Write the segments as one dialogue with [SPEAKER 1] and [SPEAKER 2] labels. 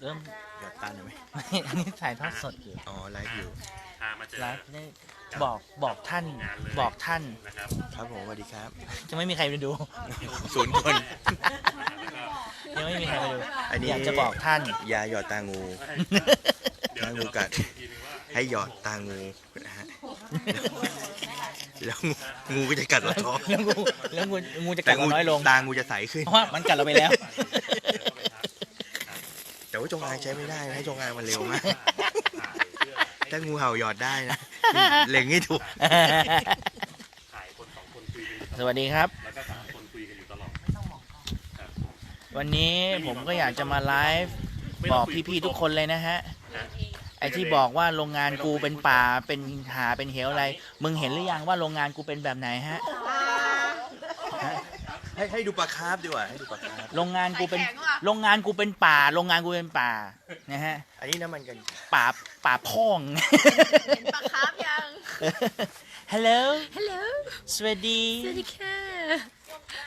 [SPEAKER 1] เริ่ม
[SPEAKER 2] หยอดตาหน่อยไหม
[SPEAKER 1] อันนี้ถ่ายทอดสดอยู่
[SPEAKER 2] อ๋อไลฟ์อยู่
[SPEAKER 3] พามาเจอ
[SPEAKER 1] ไลฟ์ได้บอกบอกท่านบอกท่าน
[SPEAKER 3] นะครับ
[SPEAKER 2] ครับผมสวัสดีครับ
[SPEAKER 1] จะไม่มีใครไปดู
[SPEAKER 2] ศูนย์คน
[SPEAKER 1] ยังไม่มีใครไปดู
[SPEAKER 2] อันนี้
[SPEAKER 1] อยากจะบอกท่าน
[SPEAKER 2] ยาหยอดตางู
[SPEAKER 3] เดี๋ยว
[SPEAKER 2] ถ้า
[SPEAKER 3] เดี๋
[SPEAKER 2] งู
[SPEAKER 3] ยว
[SPEAKER 2] กัด
[SPEAKER 3] อีกทีนึงว่า
[SPEAKER 2] ให้หยอดตางูนะฮะแล้วงูงูก็จะกัดเราท้อง
[SPEAKER 1] แล้วงูแล้วงูงูจะกั
[SPEAKER 2] แต่
[SPEAKER 1] ด
[SPEAKER 2] งู
[SPEAKER 1] เราน้อยลง
[SPEAKER 2] ตางูจะใสขึ้น
[SPEAKER 1] เพราะว่ามันกัดเราไปแล้ว
[SPEAKER 2] แต่ว่า จงอางใช้ไม่ได้นะให้จงอางมันเร็วมากถ้างูเห่าหยอดได้นะ เล็งให้ถูก
[SPEAKER 3] ถ่ายคนสองคนคุยกันอยู่ต
[SPEAKER 1] ส
[SPEAKER 3] ลอด
[SPEAKER 1] วัสดีครับ
[SPEAKER 3] แล้วก็สามคนคุยกันอยู่ตลอด
[SPEAKER 1] วันนี้ผมก็อยากจะมาไลฟ์บอกพี่ๆทุกคนเลยนะฮะ
[SPEAKER 3] นะ
[SPEAKER 1] ไอ้ที่บอกว่าโรงงานกูเป็นป่าเป็นหาเป็นเหวอะไร มึงเห็นหรือยังว่าโรงงานกูเป็นแบบไหนฮะ
[SPEAKER 2] ให้ให้ดูปลาคาร์ฟดีกว่าให้ดูปลาคาร์ฟ
[SPEAKER 1] โรงงานกูเป็นโรงงานกูเป็นป่า โรงงานกูเป็นป่า นะฮะ
[SPEAKER 2] อันนี้น้ำมันกัน
[SPEAKER 1] ป่า ป่าพ่อง
[SPEAKER 4] เห็นปลาคาร์ฟยัง
[SPEAKER 1] ฮัลโหล
[SPEAKER 4] ฮัลโหล
[SPEAKER 1] สวัสดี
[SPEAKER 4] สวัสดีค่ะ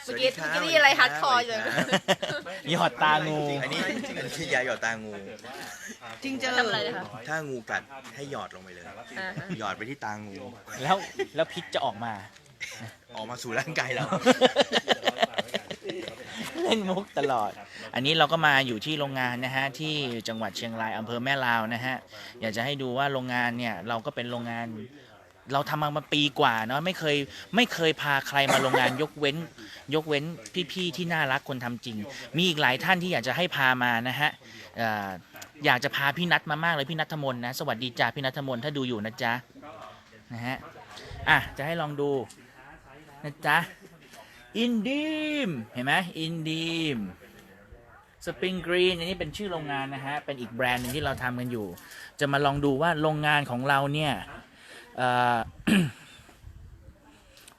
[SPEAKER 4] เมื่อกี้เมื่อกี้นี่อะไรฮาร์ดคอร์อยู่
[SPEAKER 1] หยอดตางู
[SPEAKER 2] อันนี้อันนี้คือยาหยอดตางู
[SPEAKER 4] จริงจังทำอะไรนะคะ
[SPEAKER 2] ถ้างูกัดให้หยอดลงไปเลย
[SPEAKER 4] อ่าฮะ
[SPEAKER 2] หยอดไปที่ตางู
[SPEAKER 1] แล้ว แล้วพิษจะออกมา
[SPEAKER 2] ออกมาสู่ร่างกายเรา
[SPEAKER 1] เล่นมุกตลอด อันนี้เราก็มาอยู่ที่โรงงานนะฮะที่จังหวัดเชียงรายอำเภอแม่ลาวนะฮะอยากจะให้ดูว่าโรงงานเนี่ยเราก็เป็นโรงงานเราทำมามาปีกว่าเนาะไม่เคยไม่เคยพาใครมาโรงงานยกเว้น ยกเว้นพี่ๆที่น่ารักคนทำจริง มีอีกหลายท่านที่อยากจะให้พามานะฮะเอ่ออยากจะพาพี่นัทมามากเลยพี่นัทมนต์นะสวัสดีจ้าพี่นัทมนต์ถ้าดูอยู่นะจ๊ะนะฮะอะจะให้ลองดูนะจ๊ะ อินดีมเห็นไหมอินดีมสปริงกรีนอันนี้เป็นชื่อโรงงานนะฮะ เป็นอีกแบรนด์หนึงที่เราทำกันอยู่ จะมาลองดูว่าโรงงานของเราเนี่ย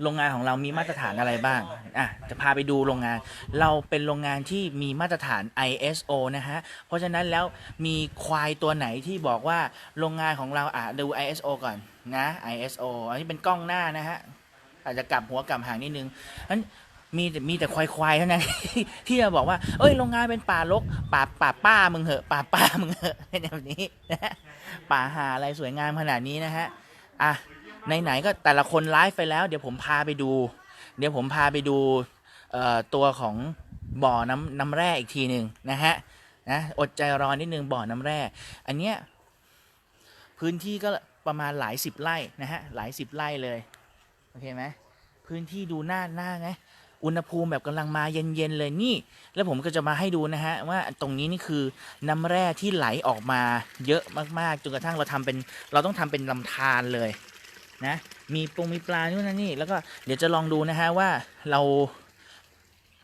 [SPEAKER 1] โรงงานของเรามีมาตรฐานอะไรบ้าง อะ จะพาไปดูโรงงาน เราเป็นโรงงานที่มีมาตรฐาน ISO นะฮะ เพราะฉะนั้นแล้วมีควายตัวไหนที่บอกว่าโรงงานของเราอะดู ISO ก่อนนะ ISO อันนี้เป็นกล้องหน้านะฮะ อาจจะกลับหัวกลับหางนิดนึงนั้นมีแต่มีแต่ควายๆเท่านั้น ที่จะบอกว่า เอ้ยโรงงานเป็นป่ารกป่าป่าป้ามึงเหอะป่าป้ามึงเหอะเป็นแบบนี้นะป่าหาอะไรสวยงามขนาดนี้นะฮะอะไหนๆก็แต่ละคนไลฟ์ไปแล้ว เดี๋ยวผมพาไปดู เดี๋ยวผมพาไปดูตัวของบ่อน้ำน้ำแร่อีกทีหนึ่งนะฮะนะอดใจรอนิดนึงบ่อน้ำแร่ อันเนี้ยพื้นที่ก็ประมาณหลายสิบไร่นะฮะหลายสิบไร่เลย โอเคไหมพื้นที่ดูหน้าหน้าไงอุณหภูมิแบบกำลังมาเย็นๆเลยนี่ แล้วผมก็จะมาให้ดูนะฮะว่าตรงนี้นี่คือน้ำแร่ที่ไหลออกมาเยอะมากๆจนกระทั่งเราทำเป็นเราต้องทำเป็นลำธารเลยนะมีปงมีปลานู่นนั่นนี่แล้วก็เดี๋ยวจะลองดูนะฮะว่าเรา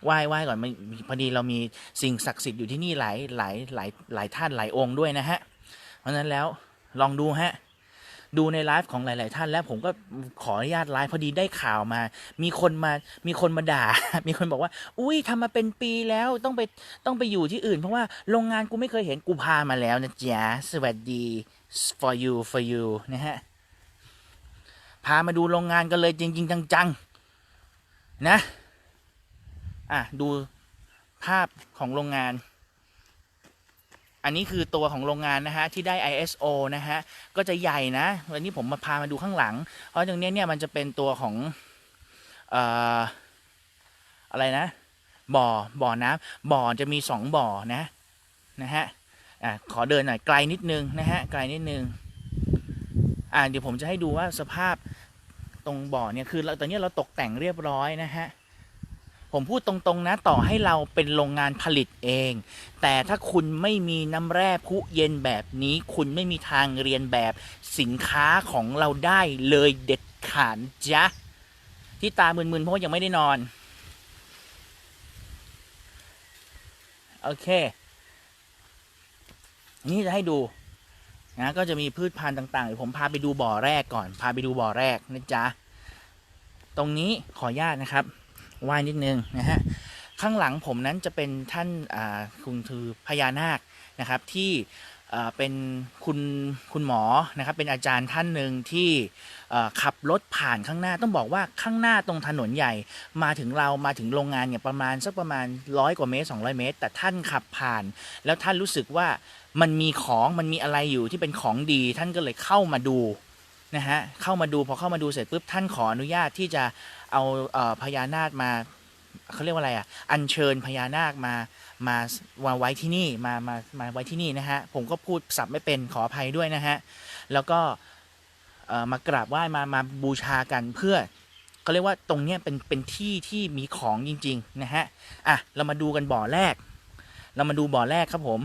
[SPEAKER 1] ไหว้ไหว้ก่อนพอดีเรามีสิ่งศักดิ์สิทธิ์อยู่ที่นี่หลายหลายหลายหลายท่านหลายองค์ด้วยนะฮะเพราะนั้นแล้วลองดูฮะ ดูในไลฟ์ของหลาย ๆ ท่าน แล้วผมก็ขออนุญาตไลฟ์พอดีได้ข่าวมา มีคนมามีคนมาด่า มีคนบอกว่า อุ้ยทำมาเป็นปีแล้วต้องไปต้องไปอยู่ที่อื่น เพราะว่าโรงงานกูไม่เคยเห็นกูพามาแล้วนะจ๊ะสวัสดี for you for you นะฮะพามาดูโรงงานกันเลยจริง ๆ จัง ๆ นะ อะ ดูภาพของโรงงาน อันนี้คือตัวของโรงงานนะฮะที่ได้ ISO นะฮะก็จะใหญ่นะ วันนี้ผมมาพามาดูข้างหลัง เพราะตรงเนี้ยเนี่ยมันจะเป็นตัวของออะไรนะ บ่อบ่อน้ำบ่อจะมีสองบ่อนะนะฮะอะขอเดินหน่อยไกลนิดนึงนะฮะไกลนิดนึงอ่าเดี๋ยวผมจะให้ดูว่าสภาพตรงบ่อเนี่ยคือตอนนี้เราตกแต่งเรียบร้อยนะฮะ ผมพูดตรงๆนะต่อให้เราเป็นโรงงานผลิตเอง แต่ถ้าคุณไม่มีน้ำแร่พุเย็นแบบนี้ คุณไม่มีทางเรียนแบบสินค้าของเราได้เลยเด็ดขาดจ้ะที่ตามึนๆเพราะยังไม่ได้นอน โอเค นี่จะให้ดูนะก็จะมีพืชพันธุ์ต่างๆเดี๋ยวผมพาไปดูบ่อแรกก่อน พาไปดูบ่อแรกนะจ๊ะ ตรงนี้ขออนุญาตนะครับ ว่ายนิดนึงนะฮะข้างหลังผมนั้นจะเป็นท่านอ่าคุณคือพญานาคนะครับที่เอ่อเป็นคุณคุณหมอนะครับเป็นอาจารย์ท่านหนึ่งที่ขับรถผ่านข้างหน้าต้องบอกว่าข้างหน้าตรงถนนใหญ่ มาถึงเรามาถึงโรงงานเนี่ยประมาณสักประมาณร้อยกว่าเมตร 200 เมตร แต่ท่านขับผ่าน แล้วท่านรู้สึกว่ามันมีของมันมีอะไรอยู่ที่เป็นของดี ท่านก็เลยเข้ามาดู นะฮะเข้ามาดูพอเข้ามาดูเสร็จปุ๊บท่านขออนุญาตที่จะเอาเออพญานาคมาเขาเรียกว่าอะไรอะอัญเชิญพญานาคมามามาไว้ที่นี่มามามาไว้ที่นี่นะฮะผมก็พูดสับไม่เป็นขออภัยด้วยนะฮะแล้วก็มากราบไหว้มามาบูชากันเพื่อเขาเรียกว่าตรงเนี้ยเป็นเป็นที่ที่มีของจริงๆนะฮะอะเรามาดูกันบ่อแรก เรามาดูบ่อแรกครับผม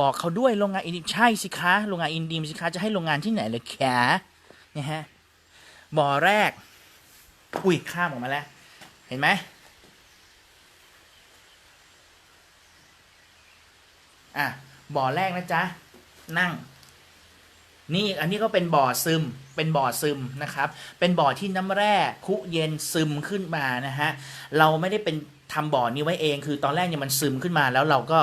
[SPEAKER 1] บอกเขาด้วยโรงงานอินดีมใช่สิคะโรงงานอินดีมสิคะจะให้โรงงานที่ไหนเลยแขนะฮะบ่อแรกอุ้ยข้ามออกมาแล้ว เห็นไหมอะบ่อแรกนะจ๊ะ นั่ง นี่อันนี้ก็เป็นบ่อซึม เป็นบ่อซึมนะครับ เป็นบ่อที่น้ำแร่คุเย็นซึมขึ้นมานะฮะ เราไม่ได้เป็น ทำบ่อนี้ไว้เอง คือตอนแรกเนี่ยมันซึมขึ้นมา แล้วเราก็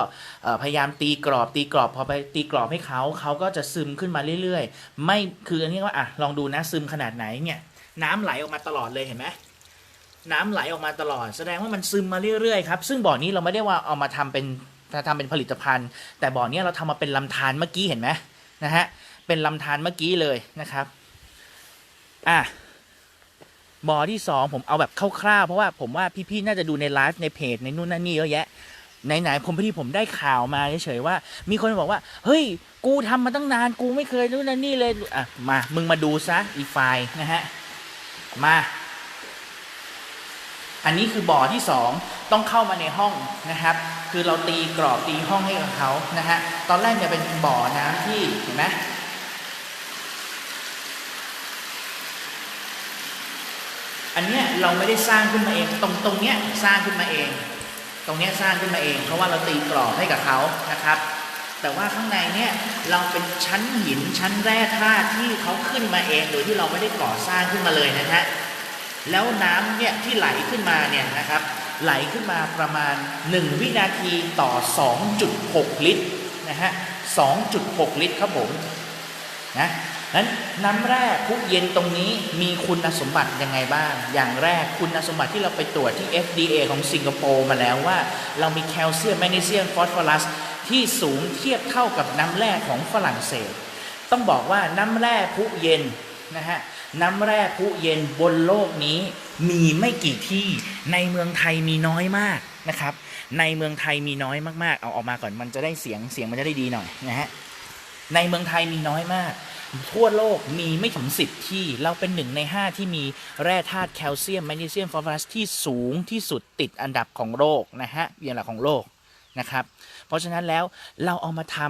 [SPEAKER 1] พยายามตีกรอบ ตีกรอบพอไปตีกรอบให้เขาเขาก็จะซึมขึ้นมาเรื่อยๆ ไม่คืออันนี้ว่าอะลองดูนะซึมขนาดไหนเนี่ยน้ำไหลออกมาตลอดเลยเห็นไหมน้ำไหลออกมาตลอด แสดงว่ามันซึมมาเรื่อยๆครับซึ่งบ่อนี้เราไม่ได้ว่าเอามาทำเป็นทำเป็นผลิตภัณฑ์ แต่บ่อนี้เราทำมาเป็นลำธารเมื่อกี้เห็นไหมนะฮะเป็นลำธารเมื่อกี้เลยนะครับอะ บ่อที่สองผมเอาแบบคร่าวๆเพราะว่าผมว่าพี่ๆน่าจะดูในไลฟ์ในเพจในนู่นนั่นนี่เยอะแยะไหนๆผมพอดีผมได้ข่าวมาเฉยๆว่า มีคนบอกว่า เฮ้ย กูทำมาตั้งนานกูไม่เคยนู่นนั่นนี่เลยอะมา มึงมาดูซะอีไฟล์นะฮะมา อันนี้คือบ่อที่สองต้องเข้ามาในห้องนะครับ คือเราตีกรอบตีห้องให้กับเขานะฮะตอนแรกเนี่ยเป็นบ่อน้ำที่เห็นไหม อันเนี้ยเราไม่ได้สร้างขึ้นมาเอง ตรงตรงเนี้ยสร้างขึ้นมาเอง ตรงเนี้ยสร้างขึ้นมาเอง เพราะว่าเราตีกรอบให้กับเขานะครับ แต่ว่าข้างในเนี่ยเราเป็นชั้นหินชั้นแร่ธาตุที่เขาขึ้นมาเอง โดยที่เราไม่ได้ก่อสร้างขึ้นมาเลยนะฮะแล้วน้ำเนี่ยที่ไหลขึ้นมาเนี่ยนะครับ ไหลขึ้นมาประมาณ 1 วินาทีต่อ 2.6 ลิตรนะฮะ2.6 ลิตรครับผมนะ นั้นน้ำแร่พุเย็นตรงนี้มีคุณสมบัติยังไงบ้าง อย่างแรกคุณสมบัติที่เราไปตรวจที่ FDA ของสิงคโปร์มาแล้วว่า เรามีแคลเซียมแมกนีเซียมฟอสฟอรัสที่สูงเทียบเท่ากับน้ำแร่ของฝรั่งเศส ต้องบอกว่าน้ำแร่พุเย็นนะฮะน้ำแร่พุเย็นบนโลกนี้มีไม่กี่ที่ในเมืองไทยมีน้อยมากนะครับ ในเมืองไทยมีน้อยมากๆ เอาออกมาก่อนมันจะได้เสียงเสียงมันจะได้ดีหน่อยนะฮะในเมืองไทยมีน้อยมาก ทั่วโลกมีไม่ถึงสิบที่ เราเป็นหนึ่งในห้าที่มีแร่ธาตุแคลเซียมแมกนีเซียมฟอสฟอรัสที่สูงที่สุดติดอันดับของโลกนะฮะอย่างหลักของโลกนะครับ เพราะฉะนั้นแล้วเราเอามาทำ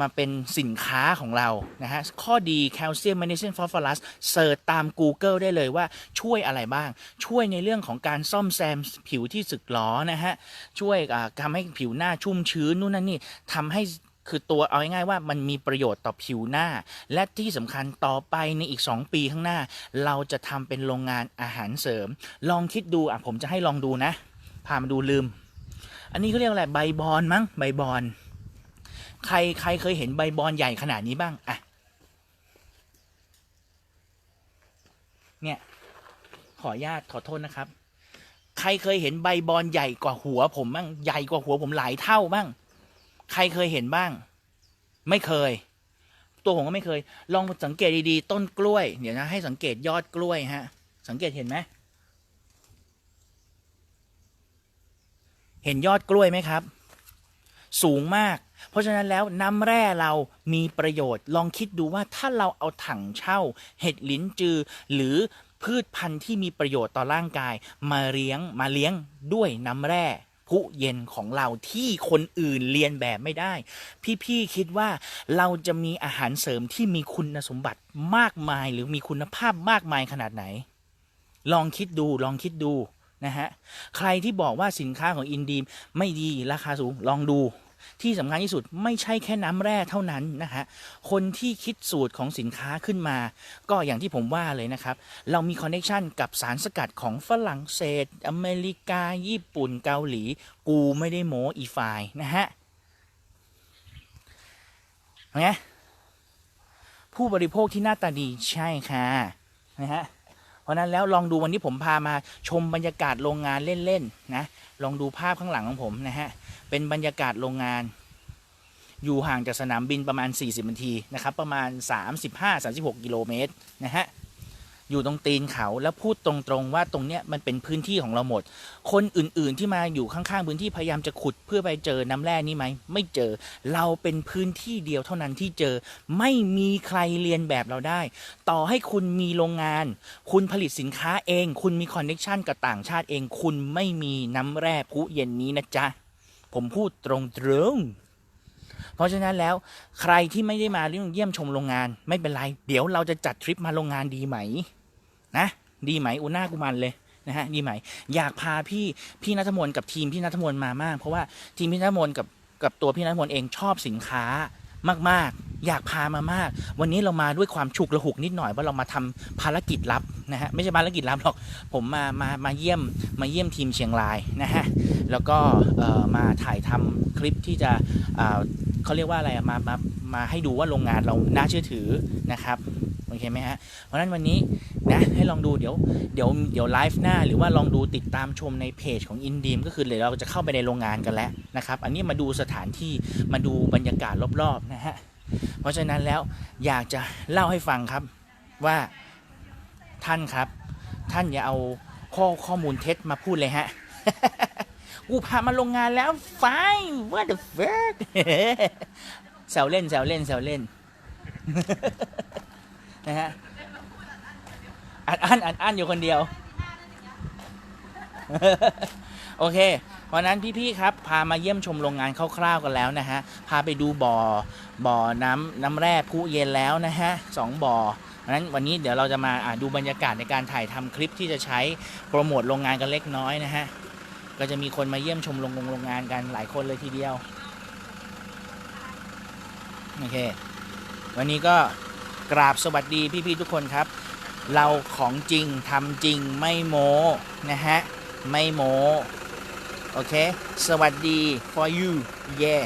[SPEAKER 1] มาเป็นสินค้าของเรา นะฮะ ข้อดีแคลเซียมแมกนีเซียมฟอสฟอรัสเสิร์ชตาม Google ได้เลยว่าช่วยอะไรบ้าง ช่วยในเรื่องของการซ่อมแซมผิวที่สึกหรอนะฮะ ช่วยอ่าทำให้ผิวหน้าชุ่มชื้นนู่นนั่นนี่ทำให้ คือตัวเอาง่ายๆว่ามันมีประโยชน์ต่อผิวหน้า และที่สำคัญต่อไปในอีก 2 ปีข้างหน้า เราจะทำเป็นโรงงานอาหารเสริม ลองคิดดูอะผมจะให้ลองดูนะพามาดูลืม อันนี้เขาเรียกอะไรใบบอนมั้งใบบอนใครใครเคยเห็นใบบอนใหญ่ขนาดนี้บ้างอะเนี่ยขออนุญาตขอโทษนะครับ ใครเคยเห็นใบบอนใหญ่กว่าหัวผมบ้างใหญ่กว่าหัวผมหลายเท่าบ้าง ใครเคยเห็นบ้าง ไม่เคย ตัวผมก็ไม่เคย ลองสังเกตดีๆ ต้นกล้วย เดี๋ยวนะ ให้สังเกตยอดกล้วยฮะ สังเกตเห็นไหม เห็นยอดกล้วยไหมครับ สูงมาก เพราะฉะนั้นแล้วน้ำแร่เรามีประโยชน์ ลองคิดดูว่าถ้าเราเอาถังเช่า เห็ดลิ้นจือ หรือพืชพันธุ์ที่มีประโยชน์ต่อร่างกาย มาเลี้ยงมาเลี้ยงด้วยน้ำแร่ ผู้เย็นของเราที่คนอื่นเรียนแบบไม่ได้ พี่ๆคิดว่าเราจะมีอาหารเสริมที่มีคุณสมบัติมากมาย หรือมีคุณภาพมากมายขนาดไหน ลองคิดดูลองคิดดูนะฮะ ใครที่บอกว่าสินค้าของอินดีมไม่ดีราคาสูงลองดู ที่สำคัญที่สุดไม่ใช่แค่น้ำแร่เท่านั้นนะฮะคนที่คิดสูตรของสินค้าขึ้นมา ก็อย่างที่ผมว่าเลยนะครับ เรามีคอนเน t ชันกับสารสกัดของฝรั่งเศส อเมริกา ญี่ปุ่นเกาหลี กูไม่ได้โม้อีไฟนะฮะไงผู้บริโภคที่หน้าตาดีใช่ค่ะนะฮะเพราะฉะนั้นแล้วลองดูวันนี้ผมพามาชมบรรยากาศโรงงานเล่นๆนะ ลองดูภาพข้างหลังของผมนะฮะ เป็นบรรยากาศโรงงาน อยู่ห่างจากสนามบินประมาณ 40นาทีนะครับ ประมาณ 35-36 กิโลเมตรนะฮะ อยู่ตรงตีนเขาแล้วพูดตรงๆว่าตรงเนี้ยมันเป็นพื้นที่ของเราหมด คนอื่นๆที่มาอยู่ข้างๆพื้นที่พยายามจะขุดเพื่อไปเจอน้ำแร่นี้ไหมไม่เจอเราเป็นพื้นที่เดียวเท่านั้นที่เจอไม่มีใครเรียนแบบเราได้ ต่อให้คุณมีโรงงาน คุณผลิตสินค้าเอง คุณมีคอนเน็ชันกับต่างชาติเอง คุณไม่มีน้ำแร่พุเย็นนี้นะจ๊ะผมพูดตรงๆเพราะฉะนั้นแล้วใครที่ไม่ได้มาเยี่ยมชมโรงงาน ไม่เป็นไร เดี๋ยวเราจะจัดทริปมาโรงงานดีไหม นะ ดีไหมอุน้ากูมันเลยนะฮะดีไหม อยากพาพี่พี่นัทมนกับทีมพี่นัทมนมามาก เพราะว่าทีมพี่นัทมนกับกับตัวพี่นัทมนเองชอบสินค้ามาก ๆ อยากพามามาก วันนี้เรามาด้วยความฉุกระหุกนิดหน่อยว่าเรามาทำภารกิจลับนะฮะไม่ใช่ภารกิจลับหรอก ผมมามามาเยี่ยมมาเยี่ยมทีมเชียงรายนะฮะแล้วก็มาถ่ายทำคลิปที่จะเเขาเรียกว่าอะไรมามามาให้ดูว่าโรงงานเราน่าเชื่อถือนะครับ เคไหมฮะ เพราะฉะนั้นวันนี้นะให้ลองดูเดี๋ยวเดี๋ยวเดี๋ยวไลฟ์หน้าหรือว่าลองดูติดตามชมในเพจของอินดีมก็คือเดี๋ยวเราจะเข้าไปในโรงงานกันแล้วนะครับอันนี้มาดูสถานที่มาดูบรรยากาศรอบๆนะฮะเพราะฉะนั้นแล้วอยากจะเล่าให้ฟังครับว่าท่านครับ ท่านอย่าเอาข้อข้อมูลเท็จมาพูดเลยฮะกูพามาโรงงานแล้วไฟ what the fuck แซวเล่นแซวเล่นแซวเล่น นะฮะอัดอั้นอัดอั้นอยู่คนเดียว โอเคเพราะนั้นพี่ๆครับ พามาเยี่ยมชมโรงงานคร่าวๆกันแล้วนะฮะ พาไปดูบ่อ บ่อน้ำน้ำแร่พุเย็นแล้วนะฮะสองบ่อเพราะนั้นวันนี้เดี๋ยวเราจะมาดูบรรยากาศในการถ่ายทำคลิปที่จะใช้โปรโมทโรงงานกันเล็กน้อยนะฮะ ก็จะมีคนมาเยี่ยมชมโรงงโรงงานกันหลายคนเลยทีเดียว โอเค วันนี้ก็ กราบสวัสดีพี่ๆทุกคนครับ เราของจริงทำจริงไม่โม้นะฮะ ไม่โม้โอเค สวัสดี for you yeah